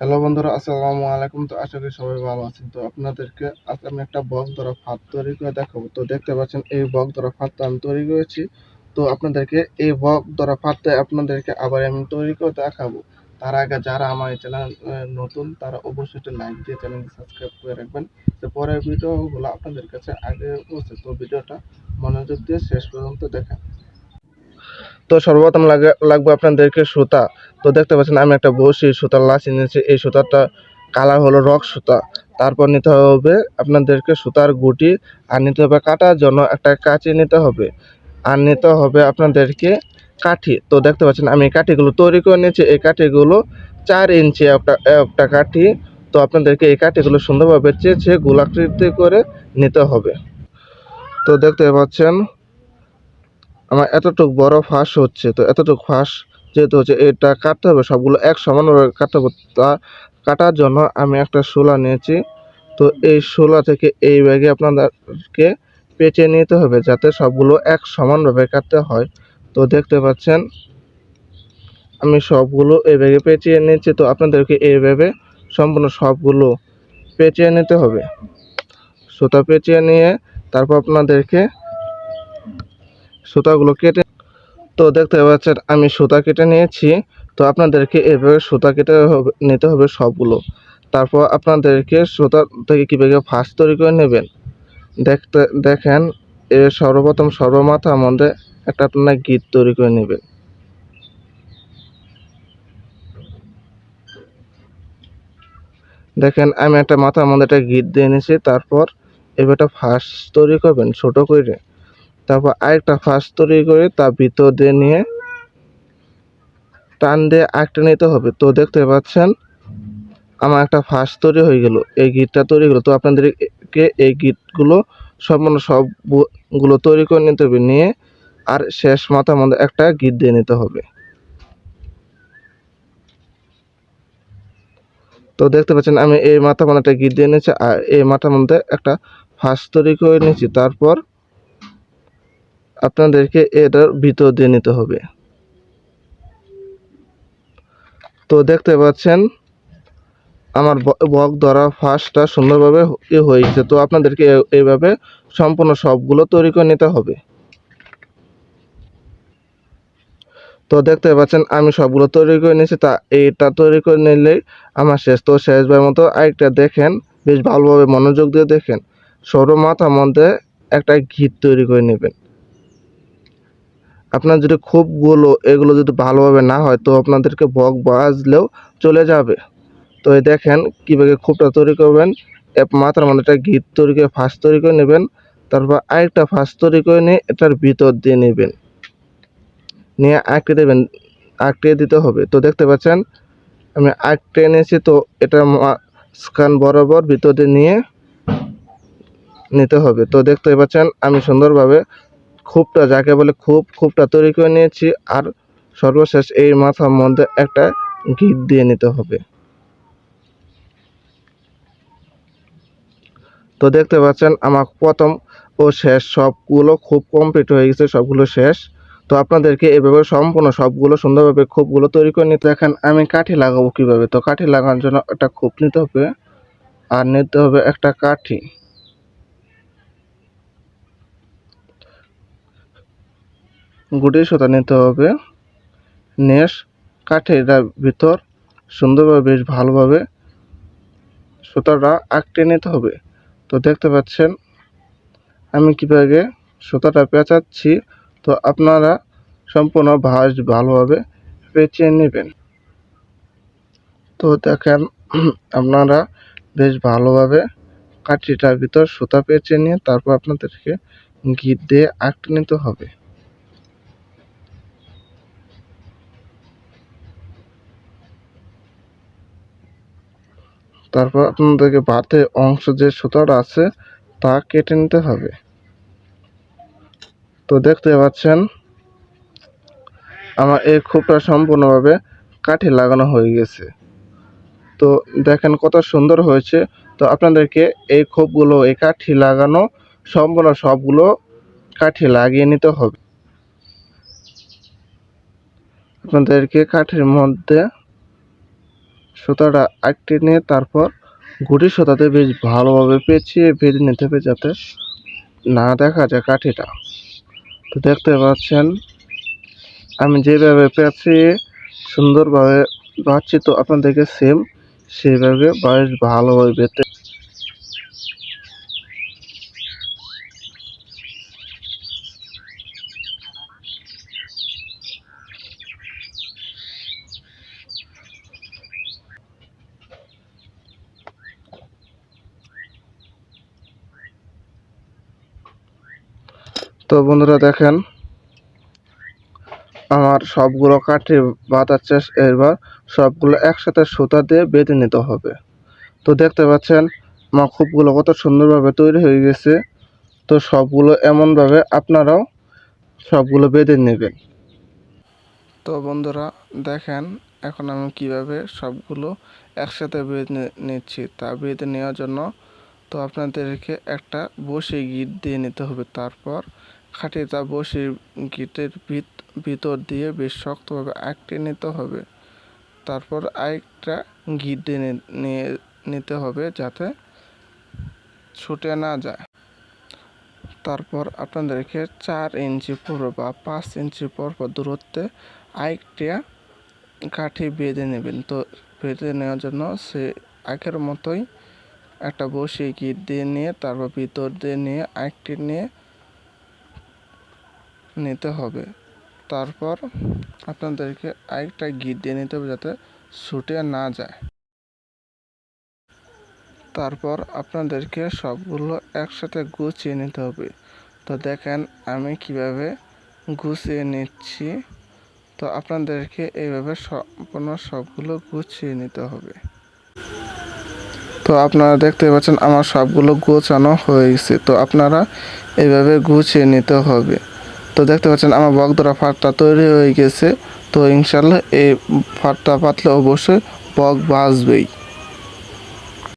Hello বন্ধুরা, আসসালামু আলাইকুম। তো আশা করি সবাই ভালো আছেন। তো আপনাদেরকে আজকে আমি একটা বক ধরা ফাঁদ তৈরি করে দেখাবো। তো দেখতে পাচ্ছেন, এই বক ধরা ফাঁদটা আমি তৈরি করেছি। তো আপনাদেরকে এই বক ধরা ফাঁদটা আপনাদেরকে আবার আমি তৈরি করে দেখাবো। তার আগে যারা আমার এই চ্যানেল নতুন, তারা অবশ্যই একটা লাইক দিয়ে চ্যানেলটি সাবস্ক্রাইব করে রাখবেন। তো পরের ভিডিওগুলো আপনাদের কাছে আগে পৌঁছে। তো ভিডিওটা মনোযোগ দিয়ে শেষ পর্যন্ত দেখেন। তো সর্বপ্রথম লাগে লাগবে আপনাদেরকে সুতা। তো দেখতে পাচ্ছেন, আমি একটা বসি সুতার লাচি নিয়েছি এই সুতাটা কালার হলো রক সুতা। তারপর নিতে হবে আপনাদেরকে সুতার গুটি আর নিতে হবে কাটার জন্য একটা কাঁচি নিতে হবে। আর নিতে হবে আপনাদেরকে কাঠি। তো দেখতে পাচ্ছেন, আমি কাঠিগুলো তৈরি করে নিয়েছি। এই কাঠিগুলো চার ইঞ্চি একটা একটা কাঠি। তো আপনাদেরকে এই কাঠিগুলো সুন্দরভাবে চেঁচে গোলাকৃতি করে নিতে হবে। তো দেখতে পাচ্ছেন আমার এতটুক বড় ফাঁস হচ্ছে, তো এতটুক ফাঁস যেহেতু হচ্ছে এটা কাটতে হবে, সবগুলো এক সমানভাবে কাটতে হবে, তা কাটার জন্য আমি একটা শোলা নিয়েছি। তো এই শোলা থেকে এই ব্যাগে আপনাদেরকে পেঁচে নিতে হবে যাতে সবগুলো এক সমানভাবে কাটতে হয়। তো দেখতে পাচ্ছেন, আমি সবগুলো এই ব্যাগে পেঁচিয়ে নিয়েছি, তো আপনাদেরকে এইভাবে সম্পূর্ণ সবগুলো পেঁচিয়ে নিতে হবে। সুতা পেঁচিয়ে নিয়ে তারপর আপনাদেরকে সুতাগুলো কেটে তো দেখতে পাচ্ছেন, আমি সুতা কেটে নিয়েছি। তো আপনাদেরকে এভাবে সুতা কেটে নিতে হবে সবগুলো। তারপর আপনাদেরকে সুতা থেকে কীভাবে ফাঁস তৈরি করে নেবেন। দেখতে, দেখেন, এ সর্বপ্রথম সর্বমাথার মধ্যে একটা আপনার গিট তৈরি করে নেবেন। দেখেন, আমি একটা মাথার মধ্যে একটা গিট দিয়ে নিয়েছি, তারপর এবার একটা ফাঁস তৈরি করবেন, ছোটো করে। তারপর আরেকটা ফাঁস তৈরি করে তার ভিতর দিয়ে নিয়ে টান দিয়ে আরেকটা নিতে হবে। তো দেখতে পাচ্ছেন, আমার একটা ফাঁস তৈরি হয়ে গেল। এই গিটটা তৈরি হলো তো আপনাদেরকে এই গিটগুলো সম্পূর্ণ সবগুলো তৈরি করে নিতে হবে। নিয়ে আর শেষ মাথার মধ্যে একটা গিট দিয়ে নিতে হবে। তো দেখতে পাচ্ছেন, আমি এই মাথার মধ্যে একটা গিট দিয়ে নিয়েছি আর এই মাথার মধ্যে একটা ফাঁস তৈরি করে নিয়েছি। তারপর আপনাদেরকে এটার ভিতর দিয়ে নিতে হবে। তো দেখতে পাচ্ছেন, আমার বক ধরা ফাঁসটা সুন্দরভাবে এ হয়ে গেছে। তো আপনাদেরকে এইভাবে সম্পূর্ণ সবগুলো তৈরি করে নিতে হবে। তো দেখতে পাচ্ছেন, আমি সবগুলো তৈরি করে নিয়েছি। তা এইটা তৈরি করে নিলেই আমার শেষ, তো শেষবার মতো আরেকটা দেখেন, বেশ ভালোভাবে মনোযোগ দিয়ে দেখেন। সরু মাথার মধ্যে একটা ঘিট তৈরি করে নেবেন। আপনার যদি খুবগুলো এগুলো যদি ভালোভাবে না হয়, তো আপনাদেরকে বক বাজলেও চলে যাবে। তো এই দেখেন কীভাবে খুবটা তৈরি করবেন। মাথার মধ্যে একটা গিট তৈরি করে, ফাঁস তৈরি করে নেবেন। তারপর আরেকটা ফাঁস তৈরি করে নিয়ে এটার ভিতর দিয়ে নেবেন। নিয়ে আঁকড়ে দেবেন, আঁকড়ে দিতে হবে। তো দেখতে পাচ্ছেন, আমি আঁকড়ে নিয়েছি তো এটা স্কান বরাবর ভিতর দিয়ে নিয়ে নিতে হবে। তো দেখতে পাচ্ছেন, আমি সুন্দরভাবে খুবটা, যাকে বলে খুব, খুবটা তৈরি করে নিয়েছি। আর সর্বশেষ এই মাথার মধ্যে একটা গিট দিয়ে নিতে হবে। তো দেখতে পাচ্ছেন, আমার প্রথম ও শেষ সবগুলো খুব কমপ্লিট হয়ে গেছে, সবগুলো শেষ। তো আপনাদেরকে এভাবে সম্পূর্ণ সবগুলো, সুন্দরভাবে খুবগুলো তৈরি করে নিতে দেখেন, আমি কাঠি লাগাবো কীভাবে? তো কাঠি লাগানোর জন্য একটা খুব নিতে হবে। আর নিতে হবে একটা কাঠি। গুটি সুতা নিতে হবে। নেশ কাঠিটার ভিতর সুন্দরভাবে বেশ ভালোভাবে সুতাটা আঁকটে নিতে হবে। তো দেখতে পাচ্ছেন, আমি কীভাবে সুতাটা পেঁচাচ্ছি। তো আপনারা সম্পূর্ণ ভাঁজ ভালোভাবে পেঁচিয়ে নেবেন। তো দেখেন, আপনারা বেশ ভালোভাবে কাঠিটার ভিতর সুতা পেঁচিয়ে নিয়ে তারপর আপনাদেরকে গিট দিয়ে আঁকটে নিতে হবে। তারপর আপনাদেরকে বাতে অংশ যে সুতাটা আছে, তা কেটে নিতে হবে। তো দেখতে পাচ্ছেন, আমার এই খোপটা সম্পূর্ণভাবে কাঠে লাগানো হয়ে গেছে। তো দেখেন কত সুন্দর হয়েছে। তো আপনাদেরকে এই খোপগুলো এই কাঠি লাগানো সম্পূর্ণ সবগুলো কাঠি লাগিয়ে নিতে হবে। আপনাদেরকে কাঠের মধ্যে সুতাটা আটকে নিয়ে তারপর গুটি সুতাতে বেশ ভালোভাবে পেঁচিয়ে বেঁধে নিতে হবে যাতে না দেখা যায় কাঠিটা। তো দেখতে পাচ্ছেন, আমি যেভাবে পেঁচিয়ে সুন্দরভাবে বাঁচছি তো আপনাদেরকে সেম সেইভাবে বেশ ভালোভাবে বেঁধে তো বন্ধুরা দেখেন, আমার সবগুলো কাঠি বাঁধার চেষ্টা এবার সবগুলো একসাথে সুতা দিয়ে বেঁধে নিতে হবে। তো দেখতে পাচ্ছেন, আমার খুবগুলো কত সুন্দরভাবে তৈরি হয়ে গেছে। তো সবগুলো এমনভাবে আপনারাও সবগুলো বেঁধে নেবেন। তো বন্ধুরা দেখেন, এখন আমি কীভাবে সবগুলো একসাথে বেঁধে নিচ্ছি তা বেঁধে নেওয়ার জন্য তো আপনাদেরকে একটা বসে গিট দিয়ে নিতে হবে। তারপর খাটিটা বসে গিটের ভিত, ভিতর দিয়ে বেশ শক্তভাবে আঁকড়ে নিতে হবে। তারপর আরেকটা গিট দিয়ে নিয়ে, নিতে হবে যাতে ছুটে না যায়। তারপর আপনাদেরকে চার ইঞ্চি পর বা পাঁচ ইঞ্চি পর পর দূরত্বে আরেকটা কাঠি বেঁধে নেবেন। তো বেঁধে নেওয়ার জন্য সে আগের মতোই একটা বসিয়ে গিট দিয়ে নিয়ে, তারপর ভিতর দিয়ে নিয়ে আরেকটি নিয়ে নিতে হবে। তারপর আপনাদেরকে আরেকটা গিট দিয়ে নিতে হবে যাতে ছুটে না যায়। তারপর আপনাদেরকে সবগুলো একসাথে গুছিয়ে নিতে হবে। তো দেখেন আমি কীভাবে গুছিয়ে নিচ্ছি। তো আপনাদেরকে এইভাবে সম্পূর্ণ সবগুলো গুছিয়ে নিতে হবে। তো আপনারা দেখতে পাচ্ছেন আমার সবগুলো গোছানো হয়ে গেছে। তো আপনারা এইভাবে গুছিয়ে নিতে হবে। তো দেখতে পাচ্ছেন, আমার বক বগদরা ফাটটা তৈরি হয়ে গেছে। তো ইনশাল্লাহ এই ফাটটা পাতলে অবশ্যই বক বাজবেই